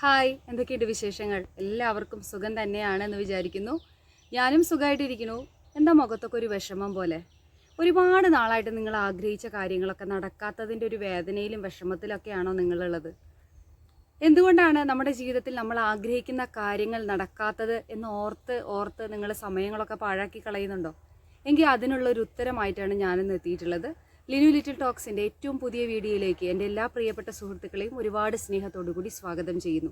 Hi എന്തൊക്കെയുണ്ട് വിശേഷങ്ങൾ? എല്ലാവർക്കും സുഖം തന്നെയാണ് എന്ന് വിചാരിക്കുന്നു. ഞാനും സുഖമായിട്ടിരിക്കുന്നു എന്താ മുഖത്തൊക്കെ ഒരു വിഷമം പോലെ? ഒരുപാട് നാളായിട്ട് നിങ്ങൾ ആഗ്രഹിച്ച കാര്യങ്ങളൊക്കെ നടക്കാത്തതിന്റെ ഒരു വേദനയിലും വിഷമത്തിലൊക്കെയാണോ നിങ്ങളുള്ളത്? എന്തുകൊണ്ടാണ് നമ്മുടെ ജീവിതത്തിൽ നമ്മൾ ആഗ്രഹിക്കുന്ന കാര്യങ്ങൾ നടക്കാത്തത് എന്ന് ഓർത്ത് ഓർത്ത് നിങ്ങൾ സമയങ്ങളൊക്കെ പാഴാക്കി കളയുന്നുണ്ടോ? എങ്കിൽ അതിനുള്ള ഒരു ഉത്തരമായിട്ടാണ് ഞാനിന്ന് എത്തിയിട്ടുള്ളത്. ലിനു ലിറ്റിൽ ടോക്സിന്റെ ഏറ്റവും പുതിയ വീഡിയോയിലേക്ക് എന്റെ എല്ലാ പ്രിയപ്പെട്ട സുഹൃത്തുക്കളെയും ഒരുപാട് സ്നേഹത്തോടു കൂടി സ്വാഗതം ചെയ്യുന്നു.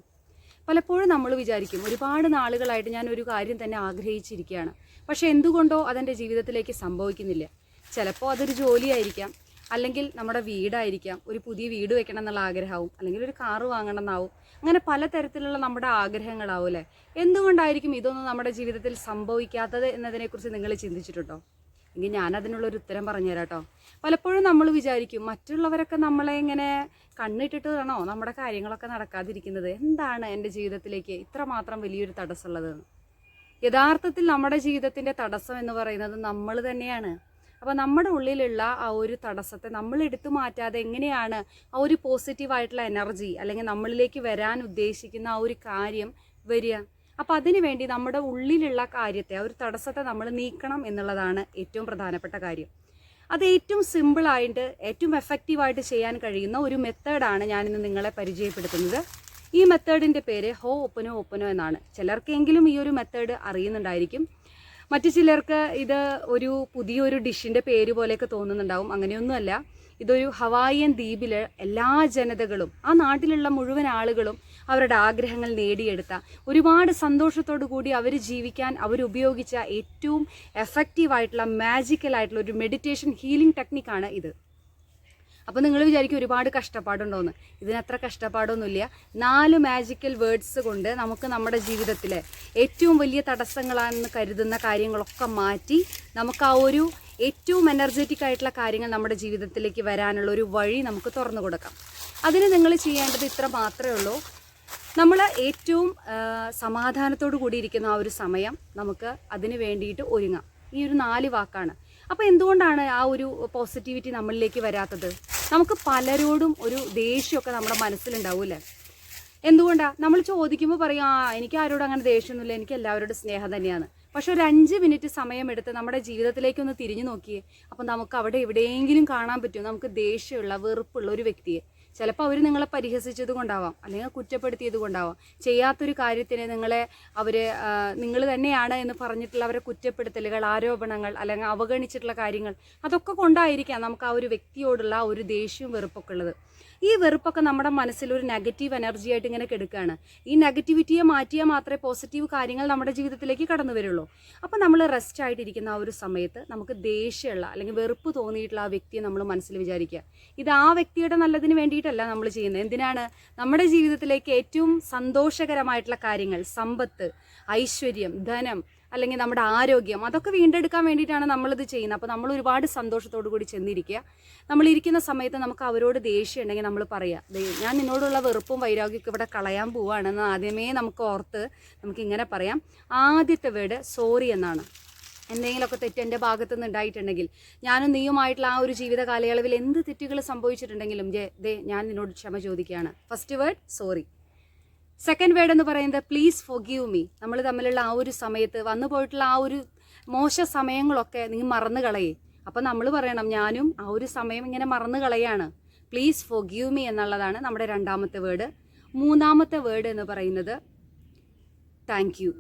പലപ്പോഴും നമ്മൾ വിചാരിക്കും ഒരുപാട് നാളുകളായിട്ട് ഞാൻ ഒരു കാര്യം തന്നെ ആഗ്രഹിച്ചിരിക്കുകയാണ്. പക്ഷേ എന്തുകൊണ്ടോ അതെന്റെ ജീവിതത്തിലേക്ക് സംഭവിക്കുന്നില്ല. ചിലപ്പോൾ അതൊരു ജോലിയായിരിക്കാം അല്ലെങ്കിൽ നമ്മുടെ വീടായിരിക്കാം ഒരു പുതിയ വീട് വെക്കണം എന്നുള്ള ആഗ്രഹമാവും അല്ലെങ്കിൽ ഒരു കാറ് വാങ്ങണം എന്നാവും. അങ്ങനെ പലതരത്തിലുള്ള നമ്മുടെ ആഗ്രഹങ്ങളാവും അല്ലേ? എന്തുകൊണ്ടായിരിക്കും ഇതൊന്നും നമ്മുടെ ജീവിതത്തിൽ സംഭവിക്കാത്തത് എന്നതിനെക്കുറിച്ച് നിങ്ങൾ ചിന്തിച്ചിട്ടുണ്ടോ? എങ്കിൽ ഞാൻ അതിനുള്ളൊരു ഉത്തരം പറഞ്ഞുതരാം കേട്ടോ പലപ്പോഴും നമ്മൾ വിചാരിക്കും മറ്റുള്ളവരൊക്കെ നമ്മളെ ഇങ്ങനെ കണ്ണിട്ടിട്ട് വേണോ? നമ്മുടെ കാര്യങ്ങളൊക്കെ നടക്കാതിരിക്കുന്നത്. എന്താണ് എന്റെ ജീവിതത്തിലേക്ക് ഇത്രമാത്രം വലിയൊരു തടസ്സമുള്ളത്? യഥാർത്ഥത്തിൽ നമ്മുടെ ജീവിതത്തിന്റെ തടസ്സം എന്ന് പറയുന്നത് നമ്മൾ തന്നെയാണ്. അപ്പോൾ നമ്മുടെ ഉള്ളിലുള്ള ആ ഒരു തടസ്സത്തെ നമ്മൾ എടുത്തു മാറ്റാതെ എങ്ങനെയാണ് ആ ഒരു പോസിറ്റീവായിട്ടുള്ള എനർജി അല്ലെങ്കിൽ നമ്മളിലേക്ക് വരാൻ ഉദ്ദേശിക്കുന്ന ആ ഒരു കാര്യം വരിക? അപ്പോൾ അതിനു വേണ്ടി നമ്മുടെ ഉള്ളിലുള്ള കാര്യത്തെ ഒരു തടസ്സത്തെ നമ്മൾ നീക്കണം എന്നുള്ളതാണ് ഏറ്റവും പ്രധാനപ്പെട്ട കാര്യം. അത് ഏറ്റവും സിമ്പിളായിട്ട് ഏറ്റവും എഫക്റ്റീവായിട്ട് ചെയ്യാൻ കഴിയുന്ന ഒരു മെത്തേഡാണ് ഞാനിന്ന് നിങ്ങളെ പരിചയപ്പെടുത്തുന്നത്. ഈ മെത്തേഡിന്റെ പേര് ഹോ ഒപ്പനോ ഒപ്പനോ എന്നാണ്. ചിലർക്കെങ്കിലും ഈ ഒരു മെത്തേഡ് അറിയുന്നുണ്ടായിരിക്കും. മറ്റു ചിലർക്ക് ഇത് ഒരു പുതിയൊരു ഡിഷിന്റെ പേര് പോലെയൊക്കെ തോന്നുന്നുണ്ടാവും. അങ്ങനെയൊന്നുമല്ല. ഇതൊരു ഹവായിയൻ ദ്വീപിൽ എല്ലാ ജനതകളും ആ നാട്ടിലുള്ള മുഴുവൻ ആളുകളും അവരുടെ ആഗ്രഹങ്ങൾ നേടിയെടുത്ത ഒരുപാട് സന്തോഷത്തോടു കൂടി അവർ ജീവിക്കാൻ അവരുപയോഗിച്ച ഏറ്റവും എഫക്റ്റീവായിട്ടുള്ള മാജിക്കലായിട്ടുള്ള ഒരു മെഡിറ്റേഷൻ ഹീലിംഗ് ടെക്നിക്കാണ് ഇത്. അപ്പോൾ നിങ്ങൾ വിചാരിക്കും ഒരുപാട് കഷ്ടപ്പാടുണ്ടോയെന്ന് ഇതിനത്ര കഷ്ടപ്പാടൊന്നുമില്ല. നാല് മാജിക്കൽ വേർഡ്സ് കൊണ്ട് നമുക്ക് നമ്മുടെ ജീവിതത്തിലെ ഏറ്റവും വലിയ തടസ്സങ്ങളാണെന്ന് കരുതുന്ന കാര്യങ്ങളൊക്കെ മാറ്റി നമുക്ക് ആ ഒരു ഏറ്റവും എനർജറ്റിക് ആയിട്ടുള്ള കാര്യങ്ങൾ നമ്മുടെ ജീവിതത്തിലേക്ക് വരാനുള്ള ഒരു വഴി നമുക്ക് തുറന്നു കൊടുക്കാം. അതിന് നിങ്ങൾ ചെയ്യേണ്ടത് ഇത്ര മാത്രമേ ഉള്ളൂ. നമ്മൾ ഏറ്റവും സമാധാനത്തോടു കൂടി ഇരിക്കുന്ന ആ ഒരു സമയം നമുക്ക് അതിന് വേണ്ടിയിട്ട് ഒരുങ്ങാം. ഈ ഒരു നാല് വാക്കാണ്. അപ്പോൾ എന്തുകൊണ്ടാണ് ആ ഒരു പോസിറ്റിവിറ്റി നമ്മളിലേക്ക് വരാത്തത്? നമുക്ക് പലരോടും ഒരു ദേഷ്യമൊക്കെ നമ്മുടെ മനസ്സിലുണ്ടാവൂലേ എന്തുകൊണ്ടാണ് നമ്മൾ ചോദിക്കുമ്പോൾ പറയും ആ എനിക്ക് ആരോടും അങ്ങനെ ദേഷ്യമൊന്നുമില്ല എനിക്ക് എല്ലാവരോടും സ്നേഹം തന്നെയാണ്. പക്ഷെ ഒരു അഞ്ച് മിനിറ്റ് സമയമെടുത്ത് നമ്മുടെ ജീവിതത്തിലേക്കൊന്ന് തിരിഞ്ഞു നോക്കിയേ അപ്പം നമുക്ക് അവിടെ എവിടെയെങ്കിലും കാണാൻ പറ്റുമോ? നമുക്ക് ദേഷ്യമുള്ള വെറുപ്പുള്ള ഒരു വ്യക്തിയെ. ചിലപ്പോൾ അവർ നിങ്ങളെ പരിഹസിച്ചത് കൊണ്ടാവാം. അല്ലെങ്കിൽ കുറ്റപ്പെടുത്തിയത് കൊണ്ടാവാം. ചെയ്യാത്തൊരു കാര്യത്തിന് നിങ്ങളെ അവർ നിങ്ങൾ തന്നെയാണ് എന്ന് പറഞ്ഞിട്ടുള്ള അവരെ കുറ്റപ്പെടുത്തലുകൾ ആരോപണങ്ങൾ അല്ലെങ്കിൽ അവഗണിച്ചിട്ടുള്ള കാര്യങ്ങൾ അതൊക്കെ കൊണ്ടായിരിക്കാം നമുക്ക് ആ ഒരു വ്യക്തിയോടുള്ള ഒരു ദേഷ്യവും വെറുപ്പൊക്കെ ഉള്ളത്. ഈ വെറുപ്പൊക്കെ നമ്മുടെ മനസ്സിൽ ഒരു നെഗറ്റീവ് എനർജി ആയിട്ട് ഇങ്ങനെ കെടുക്കുകയാണ് ഈ നെഗറ്റിവിറ്റിയെ മാറ്റിയാൽ മാത്രമേ പോസിറ്റീവ് കാര്യങ്ങൾ നമ്മുടെ ജീവിതത്തിലേക്ക് കടന്നു വരുള്ളൂ. അപ്പോൾ നമ്മൾ റെസ്റ്റ് ആയിട്ടിരിക്കുന്ന ആ ഒരു സമയത്ത് നമുക്ക് ദേഷ്യമുള്ള അല്ലെങ്കിൽ വെറുപ്പ് തോന്നിയിട്ടുള്ള ആ വ്യക്തിയെ നമ്മൾ മനസ്സിൽ വിചാരിക്കുക. ഇത് ആ വ്യക്തിയുടെ നല്ലതിന് വേണ്ടിയിട്ടല്ല നമ്മൾ ചെയ്യുന്നത്. എന്തിനാണ്? നമ്മുടെ ജീവിതത്തിലേക്ക് ഏറ്റവും സന്തോഷകരമായിട്ടുള്ള കാര്യങ്ങൾ സമ്പത്ത് ഐശ്വര്യം ധനം അല്ലെങ്കിൽ നമ്മുടെ ആരോഗ്യം അതൊക്കെ വീണ്ടെടുക്കാൻ വേണ്ടിയിട്ടാണ് നമ്മളിത് ചെയ്യുന്നത്. അപ്പോൾ നമ്മൾ ഒരുപാട് സന്തോഷത്തോടു കൂടി ചെന്നിരിക്കുക. നമ്മൾ ഇരിക്കുന്ന സമയത്ത് നമുക്ക് അവരോട് ദേഷ്യം ഉണ്ടെങ്കിൽ നമ്മൾ പറയാം "ദേ, ഞാൻ നിന്നോടുള്ള വെറുപ്പും വൈരാഗ്യമൊക്കെ ഇവിടെ കളയാൻ പോവുകയാണെന്ന് ആദ്യമേ നമുക്ക് ഓർത്ത് നമുക്ക് ഇങ്ങനെ പറയാം. ആദ്യത്തെ വേർഡ് സോറി എന്നാണ്. എന്തെങ്കിലുമൊക്കെ തെറ്റ് എന്റെ ഭാഗത്തു നിന്ന് ഉണ്ടായിട്ടുണ്ടെങ്കിൽ ഞാനും നീയുമായിട്ടുള്ള ആ ഒരു ജീവിത കാലയളവിൽ എന്ത് തെറ്റുകൾ സംഭവിച്ചിട്ടുണ്ടെങ്കിലും ജെ ദേ ഞാൻ നിന്നോട് ക്ഷമ ചോദിക്കുകയാണ്. First word sorry second word എന്ന് പറയുന്നത് പ്ലീസ് ഫൊഗീവ് മീ നമ്മൾ തമ്മിലുള്ള ആ ഒരു സമയത്ത് വന്നു പോയിട്ടുള്ള ആ ഒരു മോശ സമയങ്ങളൊക്കെ നിങ്ങൾ മറന്നു കളയേ. അപ്പം നമ്മൾ പറയണം ഞാനും ആ ഒരു സമയം ഇങ്ങനെ മറന്നു കളയാണ്. പ്ലീസ് ഫൊഗീവ് മീ എന്നുള്ളതാണ് നമ്മുടെ രണ്ടാമത്തെ വേർഡ് മൂന്നാമത്തെ വേർഡ് എന്ന് പറയുന്നത് താങ്ക് യു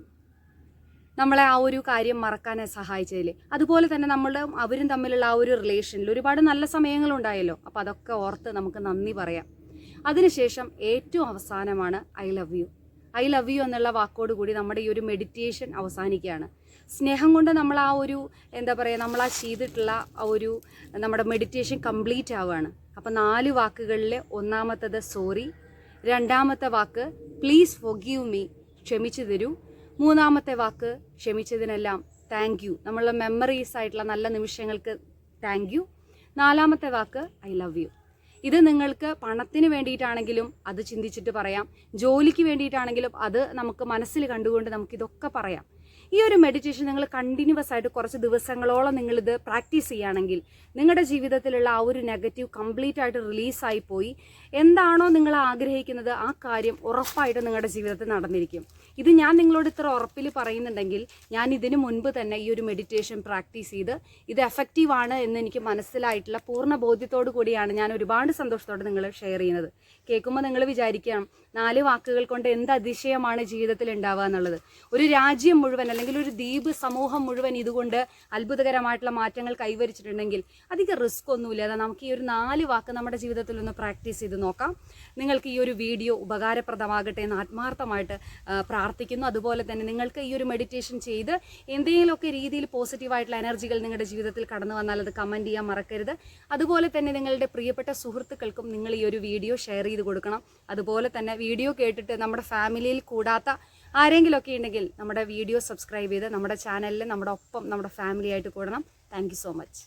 നമ്മളെ ആ ഒരു കാര്യം മറക്കാൻ സഹായിച്ചതിൽ അതുപോലെ തന്നെ നമ്മളുടെ അവരും തമ്മിലുള്ള ആ ഒരു റിലേഷനിൽ ഒരുപാട് നല്ല സമയങ്ങളുണ്ടായല്ലോ. അപ്പോൾ അതൊക്കെ ഓർത്ത് നമുക്ക് നന്ദി പറയാം. അതിനുശേഷം ഏറ്റവും അവസാനമാണ് I love you. I love you എന്നുള്ള വാക്കോട് കൂടി നമ്മുടെ ഈ ഒരു മെഡിറ്റേഷൻ അവസാനിക്കുകയാണ്. സ്നേഹം കൊണ്ട് നമ്മൾ ആ ഒരു എന്താ പറയുക നമ്മൾ ആ ചെയ്തിട്ടുള്ള ആ ഒരു നമ്മുടെ മെഡിറ്റേഷൻ കംപ്ലീറ്റ് ആവുകയാണ്. അപ്പോൾ നാല് വാക്കുകളിൽ ഒന്നാമത്തത് സോറി രണ്ടാമത്തെ വാക്ക് പ്ലീസ് ഫൊഗീവ് മീ ക്ഷമിച്ചു തരൂ. മൂന്നാമത്തെ വാക്ക് ക്ഷമിച്ചതിനെല്ലാം താങ്ക് യു നമ്മളുടെ മെമ്മറീസ് ആയിട്ടുള്ള നല്ല നിമിഷങ്ങൾക്ക് താങ്ക് യു നാലാമത്തെ വാക്ക് ഐ ലവ് യു ഇത് നിങ്ങൾക്ക് പണത്തിന് വേണ്ടിയിട്ടാണെങ്കിലും അത് ചിന്തിച്ചിട്ട് പറയാം. ജോലിക്ക് വേണ്ടിയിട്ടാണെങ്കിലും അത് നമുക്ക് മനസ്സിൽ കണ്ടുകൊണ്ട് നമുക്ക് ഇതൊക്കെ പറയാം. ഈ ഒരു മെഡിറ്റേഷൻ നിങ്ങൾ കണ്ടിന്യൂസ് ആയിട്ട് കുറച്ച് ദിവസങ്ങളോളം നിങ്ങളിത് പ്രാക്ടീസ് ചെയ്യുകയാണെങ്കിൽ നിങ്ങളുടെ ജീവിതത്തിലുള്ള ആ ഒരു നെഗറ്റീവ് കംപ്ലീറ്റ് ആയിട്ട് റിലീസായി പോയി. എന്താണോ നിങ്ങൾ ആഗ്രഹിക്കുന്നത് ആ കാര്യം ഉറപ്പായിട്ട് നിങ്ങളുടെ ജീവിതത്തിൽ നടന്നിരിക്കും. ഇത് ഞാൻ നിങ്ങളോട് ഇത്ര ഉറപ്പിൽ പറയുന്നുണ്ടെങ്കിൽ ഞാൻ ഇതിനു മുൻപ് തന്നെ ഈ ഒരു മെഡിറ്റേഷൻ പ്രാക്ടീസ് ചെയ്ത് ഇത് എഫക്റ്റീവ് ആണ് എന്ന് എനിക്ക് മനസ്സിലായിട്ടുള്ള പൂർണ ബോധ്യത്തോടു കൂടിയാണ് ഞാൻ ഒരുപാട് സന്തോഷത്തോടെ നിങ്ങൾ ഷെയർ ചെയ്യുന്നത്. കേൾക്കുമ്പോൾ നിങ്ങൾ വിചാരിക്കണം നാല് വാക്കുകൾ കൊണ്ട് എന്ത് അതിശയമാണ് ജീവിതത്തിൽ ഉണ്ടാവുക എന്നുള്ളത്. ഒരു രാജ്യം മുഴുവൻ അല്ലെങ്കിൽ ഒരു ദ്വീപ് സമൂഹം മുഴുവൻ ഇതുകൊണ്ട് അത്ഭുതകരമായിട്ടുള്ള മാറ്റങ്ങൾ കൈവരിച്ചിട്ടുണ്ടെങ്കിൽ അധികം റിസ്ക് ഒന്നുമില്ലാതെ നമുക്ക് ഈ ഒരു നാല് വാക്ക് നമ്മുടെ ജീവിതത്തിൽ ഒന്ന് പ്രാക്ടീസ് ചെയ്ത് നോക്കാം. നിങ്ങൾക്ക് ഈ ഒരു വീഡിയോ ഉപകാരപ്രദമാകട്ടെ എന്ന് ആത്മാർത്ഥമായിട്ട് പ്രാർത്ഥിക്കുന്നു. അതുപോലെ തന്നെ നിങ്ങൾക്ക് ഈ ഒരു മെഡിറ്റേഷൻ ചെയ്ത് എന്തെങ്കിലുമൊക്കെ രീതിയിൽ പോസിറ്റീവായിട്ടുള്ള എനർജികൾ നിങ്ങളുടെ ജീവിതത്തിൽ കടന്നു വന്നാൽ അത് കമന്റ് ചെയ്യാൻ മറക്കരുത്. അതുപോലെ തന്നെ നിങ്ങളുടെ പ്രിയപ്പെട്ട സുഹൃത്തുക്കൾക്കും നിങ്ങൾ ഈ ഒരു വീഡിയോ ഷെയർ ചെയ്ത് കൊടുക്കണം. അതുപോലെ തന്നെ വീഡിയോ കേട്ടിട്ട് നമ്മുടെ ഫാമിലിയിൽ കൂടാത്ത ആരെങ്കിലുമൊക്കെ ഉണ്ടെങ്കിൽ നമ്മുടെ വീഡിയോ സബ്സ്ക്രൈബ് ചെയ്ത് നമ്മുടെ ചാനലിൽ നമ്മുടെ ഒപ്പം നമ്മുടെ ഫാമിലിയായിട്ട് കൂടണം. Thank so much.